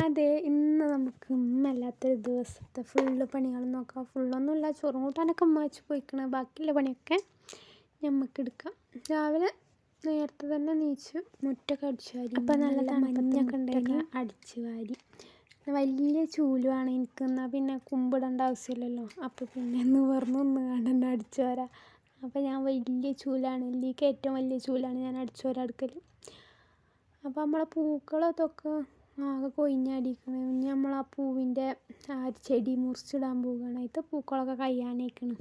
അതെ ഇന്ന് നമുക്ക് ഇന്നല്ലാത്തൊരു ദിവസത്തെ ഫുള്ള് പണികൾ നോക്കാം. ഫുള്ളൊന്നുമില്ല ചോറും കൂട്ടാനൊക്കെ ഉമ്മ വെച്ച് പോയിക്കണ്. ബാക്കിയുള്ള പണിയൊക്കെ നമുക്ക് എടുക്കാം. രാവിലെ നേരത്തെ തന്നെ നീച്ച് മുറ്റൊക്കെ അടിച്ചു വാരി അപ്പം നല്ല മഞ്ഞൊക്കെ ഉണ്ടായിരുന്നു അടിച്ചു വാരി. വലിയ ചൂലുമാണ് എനിക്ക് എന്നാൽ പിന്നെ കുമ്പിടേണ്ട ആവശ്യമില്ലല്ലോ. അപ്പോൾ പിന്നെ നിവർന്ന് ഒന്ന് കണ്ടെന്നെ അടിച്ചു വരാം. അപ്പോൾ ഞാൻ വലിയ ചൂലാണ് ലീക്ക് ഏറ്റവും വലിയ ചൂലാണ് ഞാൻ അടിച്ചു വരാം അടുക്കൽ അപ്പോൾ നമ്മളെ പൂക്കളതൊക്കെ ആകെ കൊഴിഞ്ഞടിക്കണ്. ഇനി നമ്മൾ ആ പൂവിന്റെ ആ ചെടി മുറിച്ചിടാൻ പോവുകയാണ്. അതിന്റെ പൂക്കളൊക്കെ കഴിയാനേക്കണ്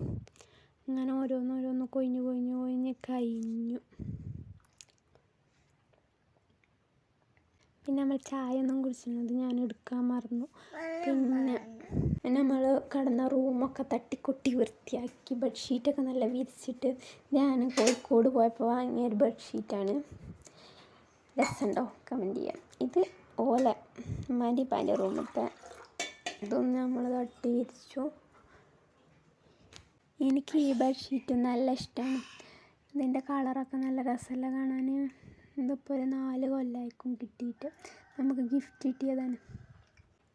അങ്ങനെ ഓരോന്നോരോന്ന് കൊഴിഞ്ഞ് കൊഴിഞ്ഞ് കൊഴിഞ്ഞ് കഴിഞ്ഞു. പിന്നെ നമ്മൾ ചായ ഒന്നും കുടിച്ചിരുന്നത് ഞാൻ എടുക്കാൻ മറന്നു. പിന്നെ നമ്മൾ കിടന്ന റൂമൊക്കെ തട്ടിക്കൊട്ടി വൃത്തിയാക്കി ബെഡ്ഷീറ്റൊക്കെ നല്ല വിരിച്ചിട്ട് ഞാൻ കോഴിക്കോട് പോയപ്പോൾ വാങ്ങിയ ഒരു ബെഡ്ഷീറ്റാണ്. രസമുണ്ടോ? കമന്റ് ചെയ്യാം ഇത് ഓല ഉമ്മാന്റെ പാന്റെ റൂമിലത്തെ ഇതൊന്ന് നമ്മൾ തട്ടി വിരിച്ചു. എനിക്ക് ഈ ബെഡ്ഷീറ്റ് നല്ല ഇഷ്ടമാണ് ഇതിന്റെ കളറൊക്കെ നല്ല രസമല്ല കാണാൻ ഇതിപ്പോൾ ഒരു നാല് കൊല്ലമായിരിക്കും കിട്ടിയിട്ട്. നമുക്ക് ഗിഫ്റ്റ് കിട്ടിയതാണ്.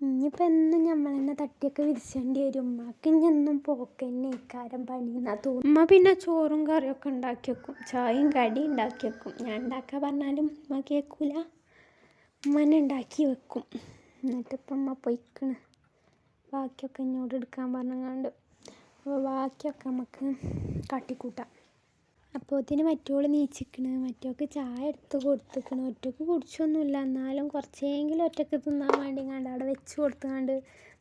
ഇനിയിപ്പോൾ എന്നും നമ്മൾ തന്നെ തട്ടിയൊക്കെ വിരിച്ചേണ്ടി വരും. ഉമ്മക്ക് ഇനി എന്നും പോക്കന്നെ ഇക്കാരം പണിയെന്നാ തോന്നും ഉമ്മ പിന്നെ ചോറും കറിയൊക്കെ ഉണ്ടാക്കി വെക്കും. ചായയും കടിയും ഉണ്ടാക്കി വെക്കും. ഞാൻ ഉണ്ടാക്കാൻ പറഞ്ഞാലും ഉമ്മ കേൾക്കൂല. ഉമ്മനെ വെക്കും. എന്നിട്ടിപ്പം ഉമ്മ പൊയ്ക്കണ്. ബാക്കിയൊക്കെ ഇങ്ങോട്ട് എടുക്കാൻ പറഞ്ഞങ്ങാണ്ട്. അപ്പോൾ ബാക്കിയൊക്കെ നമുക്ക് കാട്ടിക്കൂട്ടാം. അപ്പോഴത്തേന് മറ്റോൾ നീച്ചിക്കണ്. മറ്റോക്ക് ചായ എടുത്ത് കൊടുത്തിക്കണ്. ഒറ്റയ്ക്ക് കുടിച്ചൊന്നുമില്ല എന്നാലും കുറച്ചെങ്കിലും ഒറ്റയ്ക്ക് തിന്നാൻ വേണ്ടി കണ്ട് അവിടെ വെച്ച് കൊടുത്തുകൊണ്ട്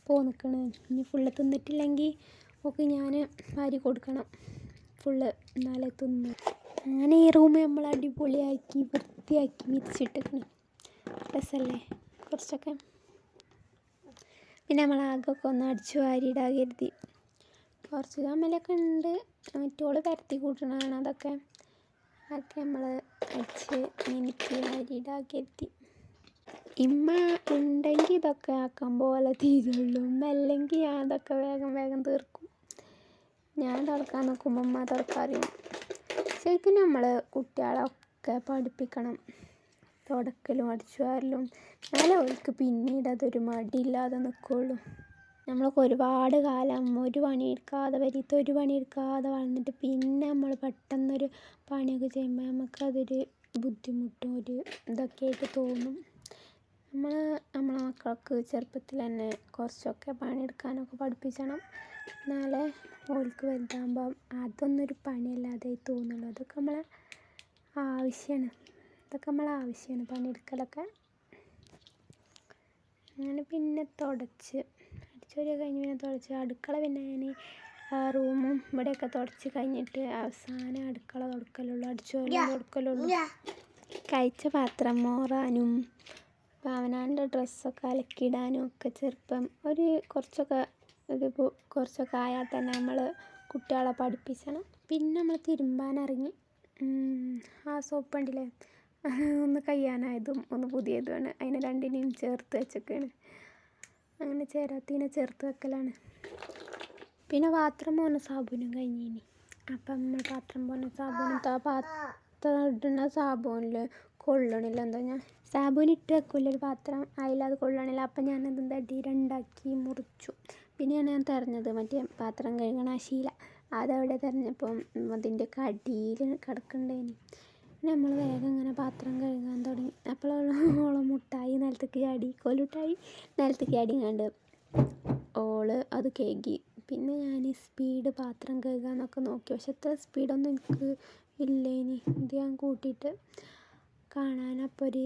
പോന്നിക്കണ്. ഇനി ഫുള്ള് തിന്നിട്ടില്ലെങ്കിൽ ഒക്കെ ഞാൻ വാരി കൊടുക്കണം. ഫുള്ള് എന്നാലേ തിന്നു. അങ്ങനെ ഈ റൂം നമ്മൾ അടിപൊളിയാക്കി വൃത്തിയാക്കി വിരിച്ചിട്ടിക്കണ്. രസമല്ലേ കുറച്ചൊക്കെ. പിന്നെ നമ്മൾ ആകൊക്കെ ഒന്ന് അടിച്ചു വാരിയിടാൻ കരുതി. കുറച്ച് കമ്മലൊക്കെ ഉണ്ട്. മറ്റോൾ പരത്തി കൂട്ടണതാണ് അതൊക്കെ. അതൊക്കെ നമ്മൾ അടിച്ച് വാരിയിടാൻ കരുതി. ഇമ്മ ഉണ്ടെങ്കിൽ ഇതൊക്കെ ആക്കാൻ പോലെ തീരുള്ളൂ. ഉമ്മ അല്ലെങ്കിൽ ഞാൻ അതൊക്കെ വേഗം വേഗം തീർക്കും. ഞാൻ തുറക്കാൻ നോക്കുമ്പോൾ ഉമ്മ തുറക്കാറിയും ശരിക്കും നമ്മൾ കുട്ടികളൊക്കെ പഠിപ്പിക്കണം. തുടക്കലും അടിച്ചു വാരലും എന്നാലേ പിന്നീട് അതൊരു മടിയില്ലാതെ നിൽക്കുള്ളൂ നമ്മളൊക്കെ ഒരുപാട് കാലം ഒരു പണി എടുക്കാതെ വരിത്ത ഒരു പണി എടുക്കാതെ വളർന്നിട്ട് പിന്നെ നമ്മൾ പെട്ടെന്നൊരു പണിയൊക്കെ ചെയ്യുമ്പോൾ നമുക്കതൊരു ബുദ്ധിമുട്ടും ഒരു ഇതൊക്കെ ആയിട്ട് തോന്നും. നമ്മൾ നമ്മളെ മക്കൾക്ക് ചെറുപ്പത്തിൽ തന്നെ കുറച്ചൊക്കെ പണിയെടുക്കാനൊക്കെ പഠിപ്പിക്കണം എന്നാലേ ഓൾക്ക് വലുതാകുമ്പം അതൊന്നൊരു പണിയല്ലാതെ തോന്നുള്ളൂ. അതൊക്കെ നമ്മളെ ആവശ്യമാണ് അതൊക്കെ നമ്മൾ ആവശ്യമാണ് പണിയെടുക്കലൊക്കെ അങ്ങനെ പിന്നെ തുടച്ച്. ചെറിയ കഴിഞ്ഞ് പിന്നെ തുടച്ച്. അടുക്കള പിന്നെ ഞാൻ റൂമും ഇവിടെയൊക്കെ തുടച്ച് കഴിഞ്ഞിട്ട് അവസാനം അടുക്കള തുടക്കലുള്ളൂ. അടിച്ചുവാരലും തുടക്കലുള്ളൂ. കഴിച്ച പാത്രം മോറാനും അവനാന്റെ ഡ്രസ്സൊക്കെ അലക്കിയിടാനും ഒക്കെ ചെറുപ്പം ഒരു കുറച്ചൊക്കെ ഒരു കുറച്ചൊക്കെ ആയാൽ തന്നെ നമ്മൾ കുട്ടികളെ പഠിപ്പിച്ചണം. പിന്നെ നമ്മൾ തിരുമ്പാനിറങ്ങി ആ സോപ്പ് ഉണ്ടല്ലേ? ഒന്ന് കയ്യാനായതും ഒന്ന് പുതിയതുമാണ്. അതിനെ രണ്ടിനെയും ചേർത്ത് വെച്ചൊക്കെയാണ്. അങ്ങനെ ചേരാത്തതിനെ ചേർത്ത് വെക്കലാണ്. പിന്നെ പാത്രം പോകുന്ന സാബൂനും കഴിഞ്ഞിനി. അപ്പം നമ്മൾ പാത്രം പോകുന്ന സാബൂനും പാത്രം ഇടുന്ന സാബൂനിൽ കൊള്ളണില്ല. എന്താ ഞാൻ സാബൂൻ ഇട്ട് വെക്കില്ല ഒരു പാത്രം. അതിലത് കൊള്ളണില്ല. അപ്പം ഞാനത് തടി രണ്ടാക്കി മുറിച്ചു. പിന്നെയാണ് ഞാൻ തിരഞ്ഞത്. മറ്റേ പാത്രം കഴുകണ ആ ശീല. അതവിടെ തിരഞ്ഞപ്പം അതിന്റെ കടിയിൽ കിടക്കണ്ടേനി. നമ്മൾ വേഗം ഇങ്ങനെ പാത്രം കഴുകാൻ തുടങ്ങി. അപ്പോഴാണ് ഓൾ മുട്ടായി നിലത്തേക്ക് ചാടി. കോലുട്ടായി നിലത്തേക്ക് ചാടിയെങ്ങാണ്ട് ഓൾ അത് കേകി പിന്നെ ഞാൻ സ്പീഡ് പാത്രം കഴുകാന്നൊക്കെ നോക്കി. പക്ഷെ അത്ര സ്പീഡൊന്നും എനിക്ക് ഇല്ല ഇനി ഇത് ഞാൻ കൂട്ടിയിട്ട് കാണാനപ്പോൾ ഒരു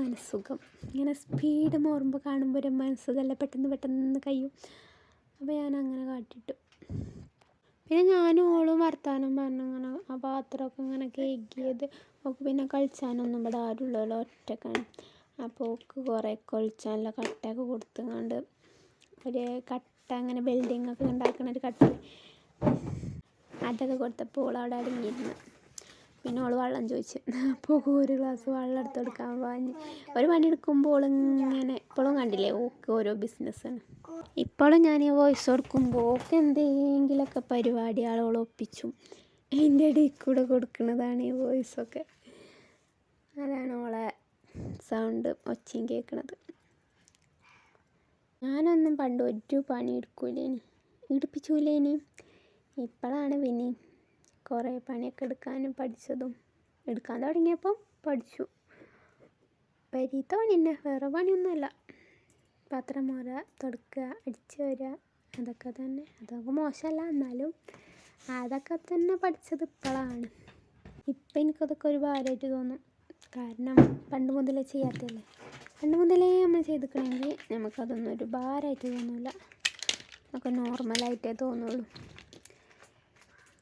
മനസ്സുഖം. ഇങ്ങനെ സ്പീഡ് മോറുമ്പോൾ കാണുമ്പോൾ ഒരു മനസ്സുഖമല്ല പെട്ടെന്ന് പെട്ടെന്ന് കഴിയും അപ്പോൾ ഞാൻ അങ്ങനെ കാട്ടിയിട്ടു. പിന്നെ ഞാനും ഓളും പറഞ്ഞു അങ്ങനെ ആ പാത്രമൊക്കെ ഇങ്ങനെ കഴുകിയത്. ഓൾക്ക് പിന്നെ കളിച്ചാനൊന്നും ഇവിടെ ആരുമില്ലല്ലോ ഒറ്റക്കാണ്. അപ്പോൾ ഓൾക്ക് കുറേ കളിച്ചാനുള്ള കട്ടയൊക്കെ കൊടുത്തുകൊണ്ട് ഒരു കട്ട അങ്ങനെ ബിൽഡിങ്ങൊക്കെ ഉണ്ടാക്കുന്ന ഒരു കട്ട അതൊക്കെ കൊടുത്തപ്പോൾ ഓൾ അവിടെ അടങ്ങിയിരുന്നു. പിന്നെ ഓൾ വെള്ളം ചോദിച്ചു. അപ്പോൾ ഒരു ഗ്ലാസ് വെള്ളം എടുത്ത് കൊടുക്കാൻ പറഞ്ഞ്. ഒരു പണി എടുക്കുമ്പോൾ ഇങ്ങനെ ഇപ്പോഴും കണ്ടില്ലേ ഓക്ക് ഓരോ ബിസിനസ്സാണ് ഇപ്പോഴും ഞാൻ ഈ വോയിസ് കൊടുക്കുമ്പോൾ ഓക്ക് എന്തെങ്കിലുമൊക്കെ പരിപാടി ആളുകൾ ഒപ്പിച്ചും. അതിന്റെ ഇടയിൽ കൂടെ കൊടുക്കുന്നതാണ് ഈ വോയിസ് ഒക്കെ. അതാണ് ഓളെ സൗണ്ട് ഒച്ചയും കേൾക്കുന്നത് ഞാനൊന്നും പണ്ട് ഒരു പണി എടുക്കൂലേനി. എടുപ്പിച്ചൂലേനി. ഇപ്പോഴാണ് പിന്നെ കുറേ പണിയൊക്കെ എടുക്കാനും പഠിച്ചതും എടുക്കാൻ തുടങ്ങിയപ്പം പഠിച്ചു. പരീത്ത പണി തന്നെ വേറെ പണിയൊന്നുമല്ല. പാത്രം മോര തുടക്കുക അടിച്ച് വരിക അതൊക്കെ തന്നെ. അതൊക്കെ മോശമല്ല എന്നാലും അതൊക്കെ തന്നെ പഠിച്ചത് ഇപ്പോഴാണ്. ഇപ്പം എനിക്കതൊക്കെ ഒരു ഭാരമായിട്ട് തോന്നും. കാരണം പണ്ട് മുതലേ ചെയ്യാത്തല്ലേ പണ്ട് മുതലേ നമ്മൾ ചെയ്തിക്കണമെങ്കിൽ നമുക്കതൊന്നും ഒരു ഭാരമായിട്ട് തോന്നില്ല നമുക്ക് നോർമലായിട്ടേ തോന്നുള്ളൂ.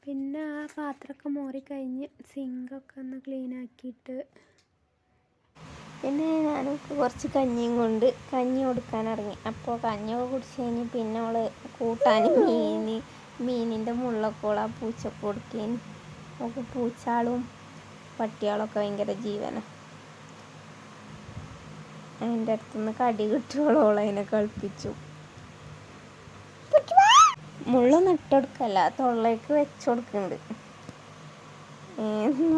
പിന്നെ ആ പാത്രമൊക്കെ മോറിക്കഴിഞ്ഞ് സിങ്കൊക്കെ ഒന്ന് ക്ലീൻ ആക്കിയിട്ട് പിന്നെ ഞാൻ കുറച്ച് കഞ്ഞിയും കൊണ്ട് കഞ്ഞി കൊടുക്കാൻ ഇറങ്ങി അപ്പോൾ കഞ്ഞിയൊക്കെ കുടിച്ച് കഴിഞ്ഞ് പിന്നെ അവൾ കൂട്ടാൻ മീൻ മീനിന്റെ മുള്ളക്കോള പൂച്ചക്ക് കൊടുക്കേന്. അവൾക്ക് പൂച്ചാളും പട്ടിയാളൊക്കെ ഭയങ്കര ജീവന. അതിന്റെ അടുത്തുനിന്ന് കടി കിട്ടുവോളം അതിനെ കളിപ്പിച്ചു. മുള്ളൊന്നും ഇട്ടുകൊടുക്കല്ല തൊള്ളേക്ക് വെച്ച് കൊടുക്കുന്നുണ്ട് ഏ,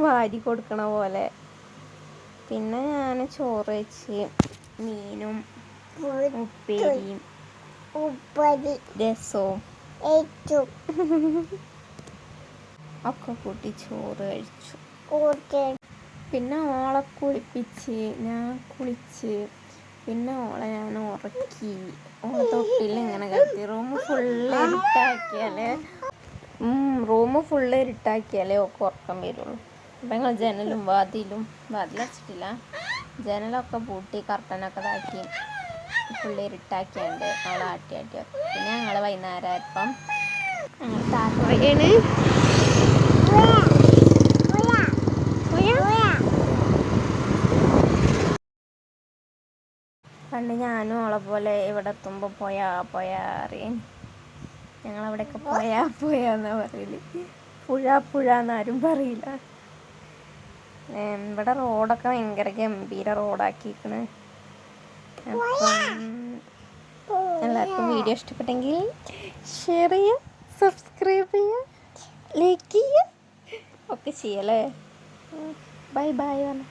വാരി കൊടുക്കണ പോലെ. പിന്നെ ഞാൻ ചോറ് വെച്ച് മീനും ഉപ്പേരിയും ഉപ്പരി രസവും ഒക്കെ കൂട്ടി ചോറ് കഴിച്ചു. പിന്നെ ഓളെ കുളിപ്പിച്ച് ഞാൻ കുളിച്ച് പിന്നെ ഓളെ ഞാൻ ഉറക്കി. തൊട്ടിൽ ഇങ്ങനെ കിടത്തി റൂം ഫുള്ള് ഇരുട്ടാക്കിയാലേ. റൂം ഫുള്ള് ഇരുട്ടാക്കിയാലേ ഒക്കെ ഉറക്കം വരുള്ളൂ. അപ്പം ഞങ്ങൾ ജനലും വാതിലും വാതിലടച്ചിട്ടില്ല ജനലൊക്കെ പൂട്ടി കർട്ടനൊക്കെ ഇതാക്കി ഫുള്ള് ഇരുട്ടാക്കിയാണ്ട് അവളെ ആട്ടി ആട്ടി. പിന്നെ ഞങ്ങൾ വൈകുന്നേരം ആയപ്പം ഞങ്ങൾ താക്കോയാണ് പണ്ട് ഞാനും അവളെ പോലെ ഇവിടെ എത്തുമ്പോൾ പോയാ പോയാ അറിയാൻ. ഞങ്ങളവിടെയൊക്കെ പോയാ പോയാന്നാ പറയൽ. പുഴ പുഴ എന്നാരും പറയില്ല. ഇവിടെ റോഡൊക്കെ ഭയങ്കര ഗംഭീര റോഡാക്കിയിരിക്കണ് അപ്പം എല്ലാവർക്കും വീഡിയോ ഇഷ്ടപ്പെട്ടെങ്കിൽ ഷെയർ ചെയ്യുക സബ്സ്ക്രൈബ് ചെയ്യുക ലൈക്ക് ചെയ്യുക ഒക്കെ ചെയ്യല്ലേ? ബൈ ബൈ പറഞ്ഞ.